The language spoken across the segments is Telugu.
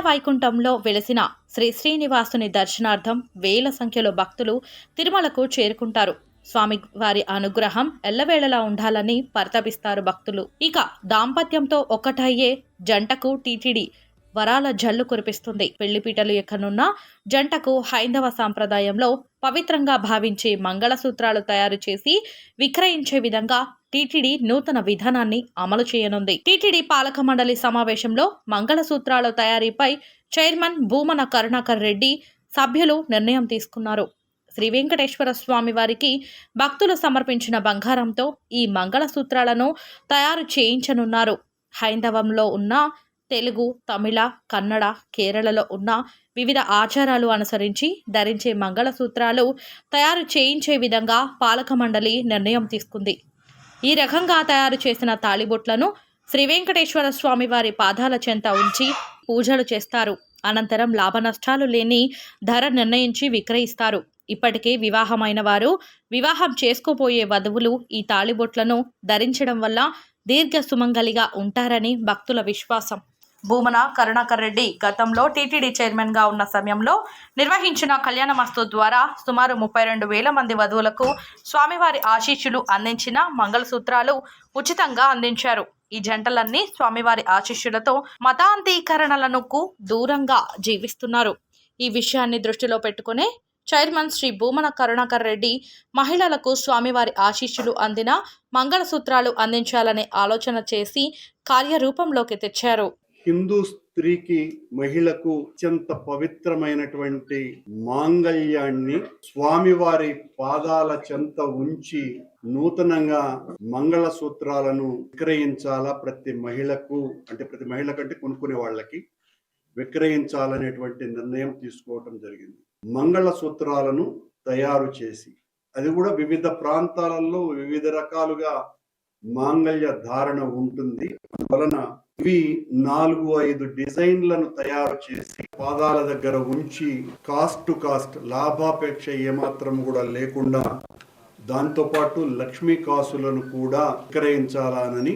వైకుంఠంలో వెలసిన శ్రీ శ్రీనివాసుని దర్శనార్థం వేల సంఖ్యలో భక్తులు తిరుమలకు చేరుకుంటారు. స్వామి వారి అనుగ్రహం ఎల్లవేళలా ఉండాలని పరితపిస్తారు భక్తులు. ఇక దాంపత్యంతో ఒక్కటయ్యే జంటకు టీటీడీ వరాల జల్లు కురిపిస్తుంది. పెళ్ళిపీటలు ఎక్కనున్న జంటకు హైందవ సాంప్రదాయంలో పవిత్రంగా భావించే మంగళసూత్రాలు తయారు చేసి విక్రయించే విధంగా టీటీడీ నూతన విధానాన్ని అమలు చేయనుంది. టీటీడీ పాలక మండలి సమావేశంలో మంగళసూత్రాల తయారీపై చైర్మన్ భూమన కరుణాకర్ రెడ్డి సభ్యులు నిర్ణయం తీసుకున్నారు. శ్రీ వెంకటేశ్వర స్వామి వారికి భక్తులు సమర్పించిన బంగారంతో ఈ మంగళసూత్రాలను తయారు చేయించనున్నారు. హైందవంలో ఉన్న తెలుగు తమిళ కన్నడ కేరళలో ఉన్న వివిధ ఆచారాలు అనుసరించి ధరించే మంగళసూత్రాలు తయారు చేయించే విధంగా పాలక మండలి నిర్ణయం తీసుకుంది. ఈ రకంగా తయారు చేసిన తాళిబొట్లను శ్రీ వెంకటేశ్వర స్వామి వారి పాదాల చెంత ఉంచి పూజలు చేస్తారు. అనంతరం లాభనష్టాలు లేని ధర నిర్ణయించి విక్రయిస్తారు. ఇప్పటికే వివాహమైన వారు వివాహం చేసుకోబోయే వధువులు ఈ తాళిబొట్లను ధరించడం వల్ల దీర్ఘ సుమంగలిగా ఉంటారని భక్తుల విశ్వాసం. భూమన కరుణాకర్ రెడ్డి గతంలో టీటీడీ చైర్మన్గా ఉన్న సమయంలో నిర్వహించిన కళ్యాణ మస్తు ద్వారా సుమారు ముప్పై రెండు వేల మంది వధువులకు స్వామివారి ఆశీస్సులు అందించిన మంగళసూత్రాలు ఉచితంగా అందించారు. ఈ జంటలన్నీ స్వామివారి ఆశీస్సులతో మతాంతీకరణలకు దూరంగా జీవిస్తున్నారు. ఈ విషయాన్ని దృష్టిలో పెట్టుకునే చైర్మన్ శ్రీ భూమన కరుణాకర్ రెడ్డి మహిళలకు స్వామివారి ఆశీస్సులు అందిన మంగళసూత్రాలు అందించాలనే ఆలోచన చేసి కార్యరూపంలోకి తెచ్చారు. హిందూ స్త్రీకి మహిళకు అత్యంత పవిత్రమైనటువంటి మాంగళ్యాన్ని స్వామివారి పాదాల చెంత ఉంచి నూతనంగా మంగళ సూత్రాలను విక్రయించాలా ప్రతి మహిళకు అంటే ప్రతి మహిళ కంటే కొనుక్కునే వాళ్ళకి విక్రయించాలనేటువంటి నిర్ణయం తీసుకోవటం జరిగింది. మంగళ సూత్రాలను తయారు చేసి అది కూడా వివిధ ప్రాంతాలలో వివిధ రకాలుగా మాంగళ్య ధారణ ఉంటుంది. వలన ఇవి నాలుగు ఐదు డిజైన్లను తయారు చేసి పాదాల దగ్గర ఉంచి కాస్ట్ టు కాస్ట్ లాభాపేక్ష ఏమాత్రం కూడా లేకుండా దాంతోపాటు లక్ష్మీ కాసులను కూడా విక్రయించాలని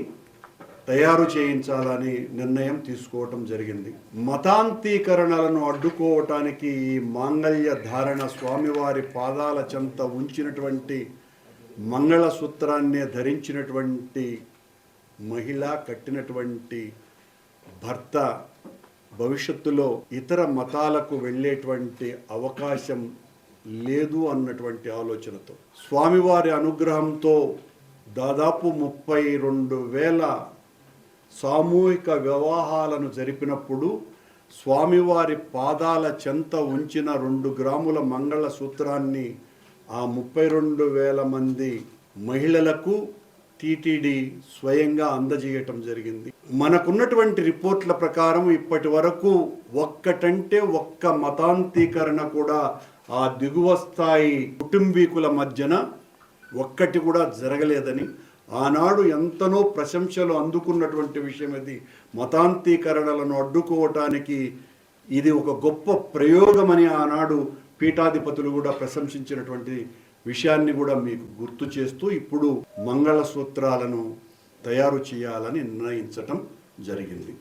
తయారు చేయించాలని నిర్ణయం తీసుకోవటం జరిగింది. మతాంతీకరణలను అడ్డుకోవటానికి ఈ మాంగళ్య ధారణ స్వామివారి పాదాల చెంత ఉంచినటువంటి మంగళసూత్రాన్నే ధరించినటువంటి మహిళ కట్టినటువంటి భర్త భవిష్యత్తులో ఇతర మతాలకు వెళ్ళేటువంటి అవకాశం లేదు అన్నటువంటి ఆలోచనతో. స్వామివారి అనుగ్రహంతో దాదాపు ముప్పై రెండు వేల సామూహిక వివాహాలను జరిపినప్పుడు స్వామివారి పాదాల చెంత ఉంచిన రెండు గ్రాముల మంగళ సూత్రాన్ని ఆ ముప్పై రెండు వేల మంది మహిళలకు టీటీడీ స్వయంగా అందజేయటం జరిగింది. మనకున్నటువంటి రిపోర్ట్ల ప్రకారం ఇప్పటి వరకు ఒక్కటంటే ఒక్క మతాంతీకరణ కూడా ఆ దిగువ స్థాయి కుటుంబీకుల మధ్యన ఒక్కటి కూడా జరగలేదని ఆనాడు ఎంతనో ప్రశంసలు అందుకున్నటువంటి విషయం ఇది. మతాంతీకరణలను అడ్డుకోవటానికి ఇది ఒక గొప్ప ప్రయోగమని ఆనాడు పీఠాధిపతులు కూడా ప్రశంసించినటువంటి విషయాన్ని కూడా మీకు గుర్తు చేస్తూ ఇప్పుడు మంగళసూత్రాలను తయారు చేయాలని నిర్ణయించటం జరిగింది.